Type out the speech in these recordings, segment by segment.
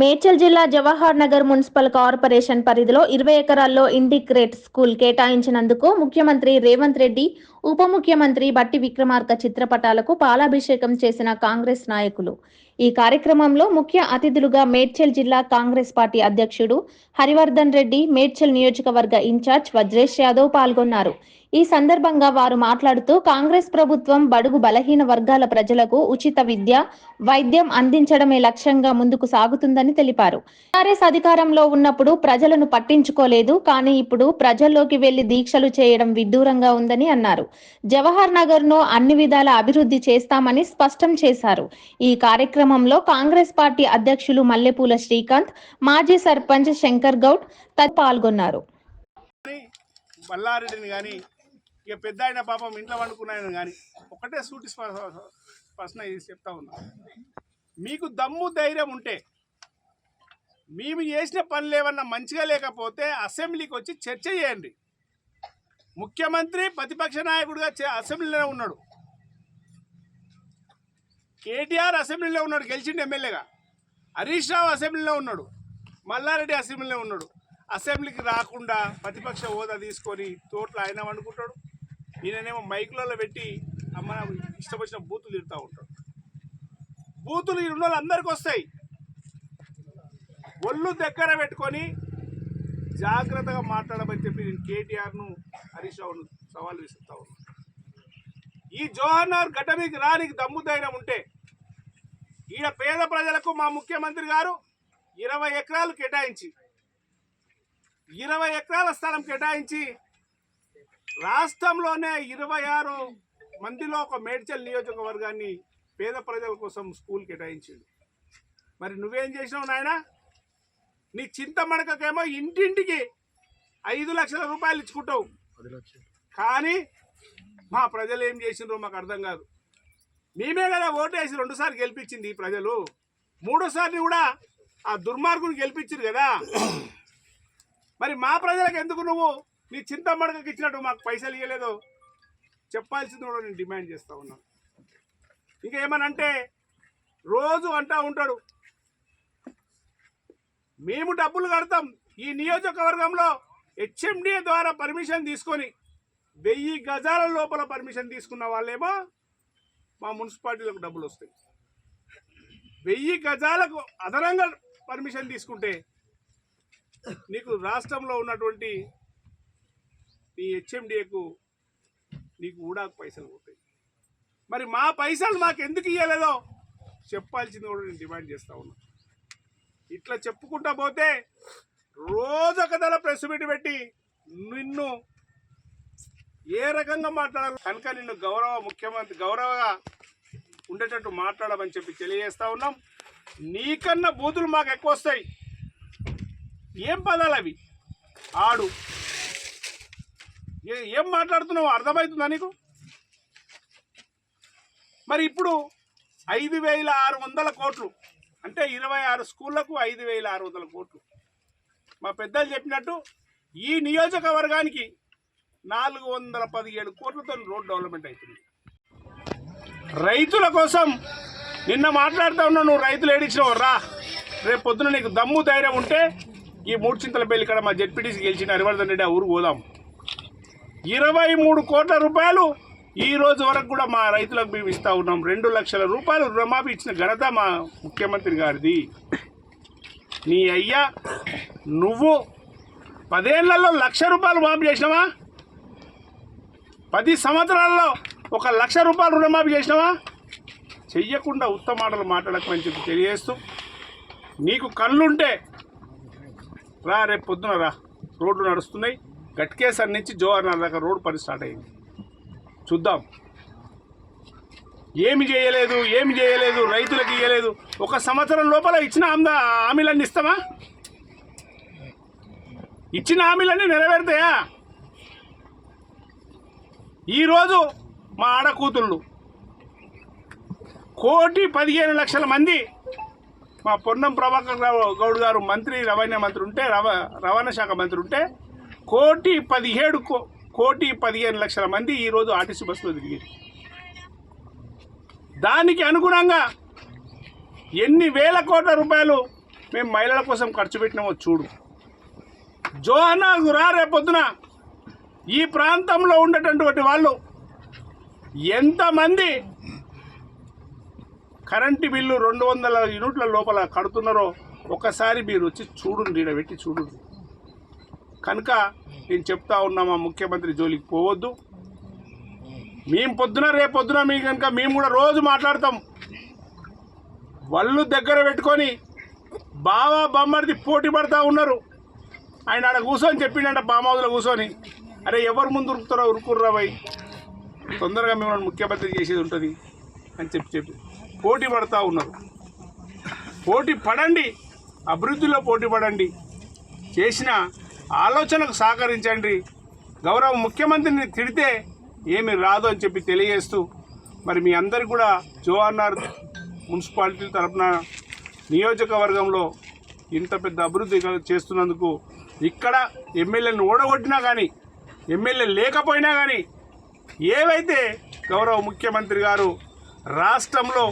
మేడ్చల్ జిల్లా Jawahar Nagar municipal corporation పరిధిలో ఇరవై ఎకరాల్లో ఇంటిగ్రేట్ స్కూల్ కేటాయించినందుకు ముఖ్యమంత్రి రేవంత్ రెడ్డి ఉప ముఖ్యమంత్రి బట్టి విక్రమార్క చిత్రపటాలకు పాలాభిషేకం చేసిన కాంగ్రెస్ నాయకులు. ఈ కార్యక్రమంలో ముఖ్య అతిథులుగా మేడ్చల్ జిల్లా కాంగ్రెస్ పార్టీ అధ్యక్షుడు హరివర్ధన్ రెడ్డి మేడ్చల్ నియోజకవర్గ ఇన్ఛార్జ్ వజ్రేష్ యాదవ్ పాల్గొన్నారు. ఈ సందర్భంగా వారు మాట్లాడుతూ కాంగ్రెస్ ప్రభుత్వం బడుగు బలహీన వర్గాల ప్రజలకు ఉచిత విద్య వైద్యం అందించడమే లక్ష్యంగా ముందుకు సాగుతుందని తెలిపారు. టీఆర్ఎస్ అధికారంలో ఉన్నప్పుడు ప్రజలను పట్టించుకోలేదు కానీ ఇప్పుడు ప్రజల్లోకి వెళ్ళి దీక్షలు చేయడం విడ్డూరంగా ఉందని అన్నారు. జవహర్ నగర్ను అన్ని విధాల అభివృద్ధి చేస్తామని స్పష్టం చేశారు. ఈ కార్యక్రమం కార్యక్రమంలో కాంగ్రెస్ పార్టీ అధ్యక్షులు మల్లెపూల శ్రీకాంత్ మాజీ సర్పంచ్ శంకర్ గౌడ్ తదితరులు పాల్గొన్నారు. బల్లారెడ్డిని కానీ ఇక పెద్ద ఆయన పాపం ఇంట్లో వండుకున్నాయని కానీ ఒకటే సూటి ప్రశ్న ఇది చెప్తా ఉన్నా. మీకు దమ్ము ధైర్యం ఉంటే మేము చేసిన పనులు ఏమన్నా మంచిగా లేకపోతే అసెంబ్లీకి వచ్చి చర్చ చేయండి. ముఖ్యమంత్రి ప్రతిపక్ష నాయకుడిగా చే- అసెంబ్లీలో ఉన్నాడు. కేటీఆర్ అసెంబ్లీలో ఉన్నాడు గెలిచిండు ఎమ్మెల్యేగా. హరీష్ రావు అసెంబ్లీలో ఉన్నాడు మల్లారెడ్డి అసెంబ్లీలో ఉన్నాడు. అసెంబ్లీకి రాకుండా ప్రతిపక్ష హోదా తీసుకొని తోటలో ఆయన వండుకుంటాడు. ఈయననేమో మైకులలో పెట్టి అమ్మ ఇష్టం వచ్చిన బూతులు తిడుతూ ఉంటాడు. బూతులు ఈ రెండు అందరికి వస్తాయి. ఒళ్ళు దగ్గర పెట్టుకొని జాగ్రత్తగా మాట్లాడమని చెప్పి నేను కేటీఆర్ను హరీష్ రావును సవాల్ విసురుతా ఉన్నాను. ఈ జోహర్నార్ గడ్డ మీకు రానికి దమ్ము ధైర్యం ఉంటే ఈడ పేద ప్రజలకు మా ముఖ్యమంత్రి గారు ఇరవై ఎకరాలు కేటాయించి ఇరవై ఎకరాల స్థలం కేటాయించి రాష్ట్రంలోనే ఇరవై ఆరు మందిలో ఒక మేడ్చల్ నియోజకవర్గాన్ని పేద ప్రజల కోసం స్కూల్ కేటాయించింది మరి నువ్వేం చేసినావు నాయన? నీ చింతమడకకేమో ఇంటింటికి ఐదు లక్షల రూపాయలు ఇచ్చుకుంటావు. కానీ మా ప్రజలు ఏం చేసిండ్రో మాకు అర్థం కాదు. మేమే కదా ఓటేసి రెండుసార్లు గెలిపించింది ఈ ప్రజలు. మూడోసారి కూడా ఆ దుర్మార్గుని గెలిపించారు కదా. మరి మా ప్రజలకు ఎందుకు నువ్వు నీ చింతమడకకి ఇచ్చినట్టు మాకు పైసలు ఇవ్వలేదు చెప్పాల్సింది కూడా నేను డిమాండ్ చేస్తా ఉన్నాను ఇంకా ఏమనంటే రోజు అంటా ఉంటాడు మేము డబ్బులు కడతాం ఈ నియోజకవర్గంలో హెచ్ఎండిఏ ద్వారా పర్మిషన్ తీసుకొని వెయ్యి గజాల లోపల పర్మిషన్ తీసుకున్న వాళ్ళేమో మా మున్సిపాలిటీలకు డబ్బులు వస్తాయి. వెయ్యి గజాలకు అదనంగా పర్మిషన్ తీసుకుంటే నీకు రాష్ట్రంలో ఉన్నటువంటి నీ హెచ్ఎండిఏకు నీకు ఊడాకు పైసలు పోతాయి. మరి మా పైసలు మాకు ఎందుకు ఇవ్వలేదో చెప్పాల్సింది కూడా నేను డిమాండ్ చేస్తా ఉన్నా. ఇట్లా చెప్పుకుంటా పోతే రోజు ఒక ప్రెస్ మీట్ పెట్టి నిన్ను ఏ రకంగా మాట్లాడాలి కనుక నిన్ను గౌరవ ముఖ్యమంత్రి గౌరవగా ఉండేటట్టు మాట్లాడమని చెప్పి తెలియజేస్తా ఉన్నాం. నీకన్నా బూతులు మాకు ఎక్కువ వస్తాయి. ఏం పదాలు అవి? ఆడు. ఏ- ఏం మాట్లాడుతున్నావు? అర్థమవుతుందా నీకు? మరి ఇప్పుడు ఐదు వేల ఆరు వందల కోట్లు. అంటే ఇరవై ఆరు స్కూళ్ళకు ఐదు వేల ఆరు వందల కోట్లు. మా పెద్దలు చెప్పినట్టు ఈ నియోజకవర్గానికి నాలుగు వందల పదిహేడు కోట్లతో రోడ్ డెవలప్మెంట్ అవుతుంది రైతుల కోసం నిన్న మాట్లాడుతూ ఉన్నావు నువ్వు రైతులు ఏడిచ్చినావు రా. రేపు పొద్దున నీకు దమ్ము ధైర్యం ఉంటే ఈ మూడు చింతల పెళ్ళి ఇక్కడ మా జడ్పీటీసీ గెలిచిన హరివర్ధన్ రెడ్డి ఆ ఊరు పోదాం. ఇరవై మూడు కోట్ల రూపాయలు ఈ రోజు వరకు కూడా మా రైతులకు మేము ఇస్తా ఉన్నాం. రెండు లక్షల రూపాయలు రుణమాఫీ ఇచ్చిన ఘనత మా ముఖ్యమంత్రి గారిది. నీ అయ్యా నువ్వు పదేళ్ళలో లక్ష రూపాయలు మాఫీ చేసినావా? పది సంవత్సరాల్లో ఒక లక్ష రూపాయలు రుణమాఫీ చేసినావా? చెయ్యకుండా ఉత్తమ మాటలు మాట్లాడకమని చెప్పి తెలియజేస్తూ నీకు కళ్ళుంటే రా రేపు పొద్దున రా. రోడ్లు నడుస్తున్నాయి. గట్కేసర్ నుంచి జోహర్నగర్ దాకా రోడ్డు పని స్టార్ట్ అయింది. చూద్దాం. ఏమి చేయలేదు ఏమి చేయలేదు రైతులకు ఇవ్వలేదు ఒక సంవత్సరం లోపల ఇచ్చిన ఆమ్దా హామీలన్నీ ఇస్తామా ఇచ్చిన హామీలన్నీ నెరవేరుతాయా? ఈరోజు మా ఆడకూతుళ్ళు. కోటి పదిహేను లక్షల మంది మా పొన్నం ప్రభాకర్ రావు గౌడ్ గారు మంత్రి రవాణా మంత్రి ఉంటే రవ రవాణా శాఖ మంత్రి ఉంటే కోటి పదిహేడు కో- కోటి పదిహేను లక్షల మంది ఈరోజు ఆర్టీసీ బస్సులో తిరిగారు దానికి అనుగుణంగా ఎన్ని వేల కోట్ల రూపాయలు మేము మహిళల కోసం ఖర్చు పెట్టినామో చూడు. జోహనా గురా రేపొద్దున ఈ ప్రాంతంలో ఉండేటటువంటి వాళ్ళు ఎంతమంది కరెంటు బిల్లు రెండు వందల యూనిట్ల లోపల కడుతున్నారో ఒకసారి మీరు వచ్చి చూడండి ఈడ పెట్టి చూడండి. కనుక నేను చెప్తా ఉన్నా మా ముఖ్యమంత్రి జోలికి పోవద్దు. మేము పొద్దున రేపు పొద్దున మీ కనుక మేము కూడా రోజు మాట్లాడతాం. వాళ్ళు దగ్గర పెట్టుకొని బావా బొమ్మడిది పోటీ పడతా ఉన్నారు. ఆయన ఆడ కూర్చొని చెప్పిండంట బామౌదులో కూర్చొని. అరే ఎవరు ముందు ఉరుకుతారో ఉరుకుర్రా భయ్ తొందరగా మిమ్మల్ని ముఖ్యమంత్రి చేసేది ఉంటుంది అని చెప్పి చెప్పి పోటీ పడతా ఉన్నారు. పోటీ పడండి అభివృద్ధిలో పోటీ పడండి చేసిన ఆలోచనకు సహకరించండి. గౌరవ ముఖ్యమంత్రిని తిడితే ఏమి రాదు అని చెప్పి తెలియజేస్తూ మరి మీ అందరికి కూడా జోఆర్ఆర్ మున్సిపాలిటీ తరఫున నియోజకవర్గంలో ఇంత పెద్ద అభివృద్ధి చేస్తున్నందుకు ఇక్కడ ఎమ్మెల్యేని ఓడగొట్టినా కానీ ఎమ్మెల్యే లేకపోయినా కానీ ఏవైతే గౌరవ ముఖ్యమంత్రి గారు రాష్ట్రంలో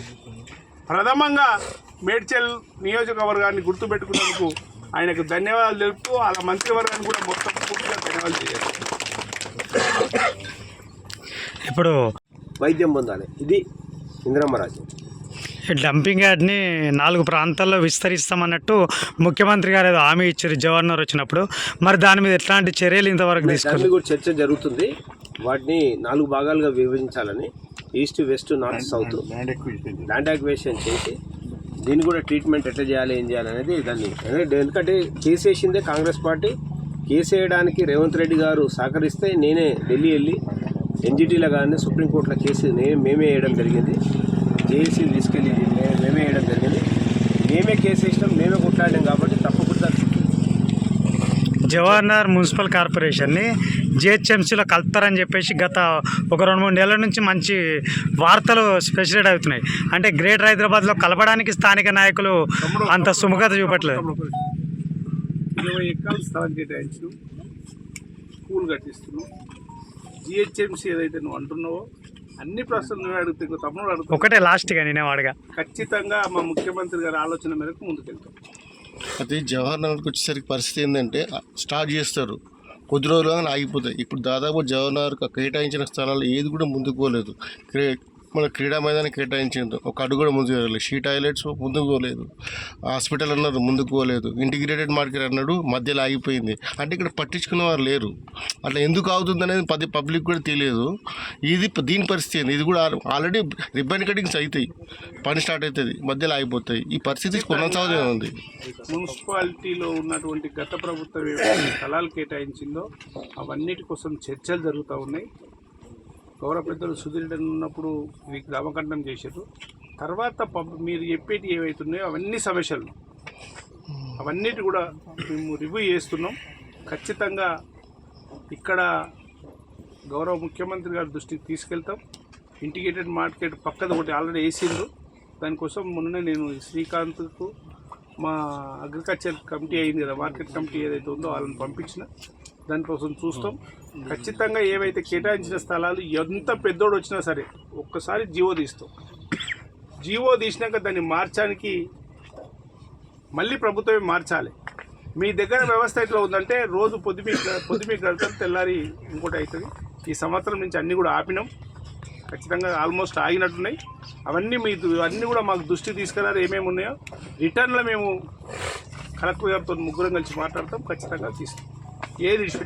ప్రథమంగా మేడ్చల్ నియోజకవర్గాన్ని గుర్తుపెట్టుకున్నందుకు ఆయనకు ధన్యవాదాలు తెలుపుతూ అలా మంత్రివర్గాన్ని కూడా మొత్తం పూర్తిగా ధన్యవాదాలు చేయాలి ఇప్పుడు వైద్యం పొందాలి. ఇది ఇంద్రమ్మరాజు ఈ డంపింగ్ యార్డ్ని నాలుగు ప్రాంతాల్లో విస్తరిస్తామన్నట్టు ముఖ్యమంత్రి గారు ఏదో హామీ ఇచ్చారు జవహర్నగర్ వచ్చినప్పుడు. మరి దాని మీద ఎట్లాంటి చర్యలు ఇంతవరకు తీసుకున్నారు? చర్చ జరుగుతుంది. వాటిని నాలుగు భాగాలుగా విభజించాలని east west north south land acquisition చేసి. దీన్ని కూడా ట్రీట్మెంట్ ఎట్లా చేయాలి ఏం చేయాలి అనేది దాన్ని ఎందుకంటే ఎందుకంటే కేసు వేసిందే కాంగ్రెస్ పార్టీ. కేసు వేయడానికి రేవంత్ రెడ్డి గారు సహకరిస్తే నేనే ఢిల్లీ వెళ్ళి ఎన్జిటీలో కానీ సుప్రీంకోర్టులో కేసు మేమే వేయడం జరిగింది. జేఏసీ తీసుకెళ్ళి మేమే వేయడం జరిగింది. మేమే కేసు వేసినాం మేమే కొట్లాడినాం కాబట్టి తప్పకుండా జవహర్నగర్ మున్సిపల్ కార్పొరేషన్ని జిహెచ్ఎంసీలో కలుపుతారని చెప్పేసి గత ఒక రెండు మూడు నెలల నుంచి మంచి వార్తలు స్పెషలేట్ అవుతున్నాయి. అంటే గ్రేటర్ హైదరాబాద్లో కలపడానికి స్థానిక నాయకులు అంత సుముఖత చూపట్లేదు. ఇరవై ఎకరాలు స్థలం కేటాయించు స్కూల్ కట్టిస్తున్నావు జిహెచ్ఎంసీ ఏదైతే నువ్వు అంటున్నావో అన్ని ప్రశ్నలు నువ్వే అడుగుతావు తమ్ముడు అడుగుతావు ఒకటే లాస్ట్గా నేనే వాడగా ఖచ్చితంగా మా ముఖ్యమంత్రి గారి ఆలోచన మేరకు ముందుకెళ్తాం. అయితే జవహర్ నగర్కి వచ్చేసరికి పరిస్థితి ఏంటంటే స్టార్ట్ చేస్తారు. కొద్ది రోజులు కానీ ఆగిపోతాయి. ఇప్పుడు దాదాపు జవహర్ నగర్కి కేటాయించిన స్థలాలు ఏది కూడా ముందుకు పోలేదు. మన క్రీడా మైదానం కేటాయించింది ఒక అడుగు కూడా ముందుకు వెళ్ళలేదు షీ టాయిలెట్స్ ముందుకు పోలేదు. హాస్పిటల్ అన్నారు ముందుకు పోలేదు. ఇంటిగ్రేటెడ్ మార్కెట్ అన్నాడు మధ్యలో ఆగిపోయింది. అంటే ఇక్కడ పట్టించుకునే వారు లేరు. అట్లా ఎందుకు అవుతుంది అనేది పది పబ్లిక్ కూడా తెలియదు. ఇది దీని పరిస్థితి ఇది కూడా ఆల్రెడీ రిబ్బన్ కటింగ్స్ అవుతాయి పని స్టార్ట్ అవుతుంది మధ్యలో ఆగిపోతాయి. ఈ పరిస్థితి కొనసాగుతూనే ఉంది. మున్సిపాలిటీలో ఉన్నటువంటి గత ప్రభుత్వం స్థలాలు కేటాయించిందో అవన్నిటి కోసం చర్చలు జరుగుతూ ఉన్నాయి. గౌరవ పెద్దలు సుధీర్ ఉన్నప్పుడు మీకు గ్రామకంఠం చేశారు. తర్వాత పబ్ మీరు చెప్పేటి ఏవైతే ఉన్నాయో అవన్నీ సమస్యలు. అవన్నిటి కూడా మేము రివ్యూ చేస్తున్నాం. ఖచ్చితంగా ఇక్కడ గౌరవ ముఖ్యమంత్రి గారి దృష్టికి తీసుకెళ్తాం. ఇంటిగ్రేటెడ్ మార్కెట్ పక్కన ఒకటి ఆల్రెడీ వేసిండ్రు. దానికోసం మొన్ననే నేను శ్రీకాంత్కు మా అగ్రికల్చర్ కమిటీ అయింది కదా మార్కెట్ కమిటీ ఏదైతే ఉందో వాళ్ళని పంపించిన. దానికోసం చూస్తాం. ఖచ్చితంగా ఏవైతే కేటాయించిన స్థలాలు ఎంత పెద్దోడు వచ్చినా సరే ఒక్కసారి జీవో తీస్తాం. జీవో తీసినాక దాన్ని మార్చడానికి మళ్ళీ ప్రభుత్వమే మార్చాలి. మీ దగ్గర వ్యవస్థ ఎట్లా ఉందంటే రోజు పొద్దుమీ పొద్దుమీ కడతాం తెల్లారి ఇంకోటి అవుతుంది ఈ సంవత్సరం నుంచి అన్నీ కూడా ఆపినాం. ఖచ్చితంగా ఆల్మోస్ట్ ఆగినట్టున్నాయి. అవన్నీ మీ అన్నీ కూడా మాకు దృష్టి తీసుకురారు ఏమేమి ఉన్నాయో. రిటర్న్లో మేము కలెక్టర్ గారితో ముగ్గురం కలిసి మాట్లాడతాం. ఖచ్చితంగా తీస్తాం. ఏది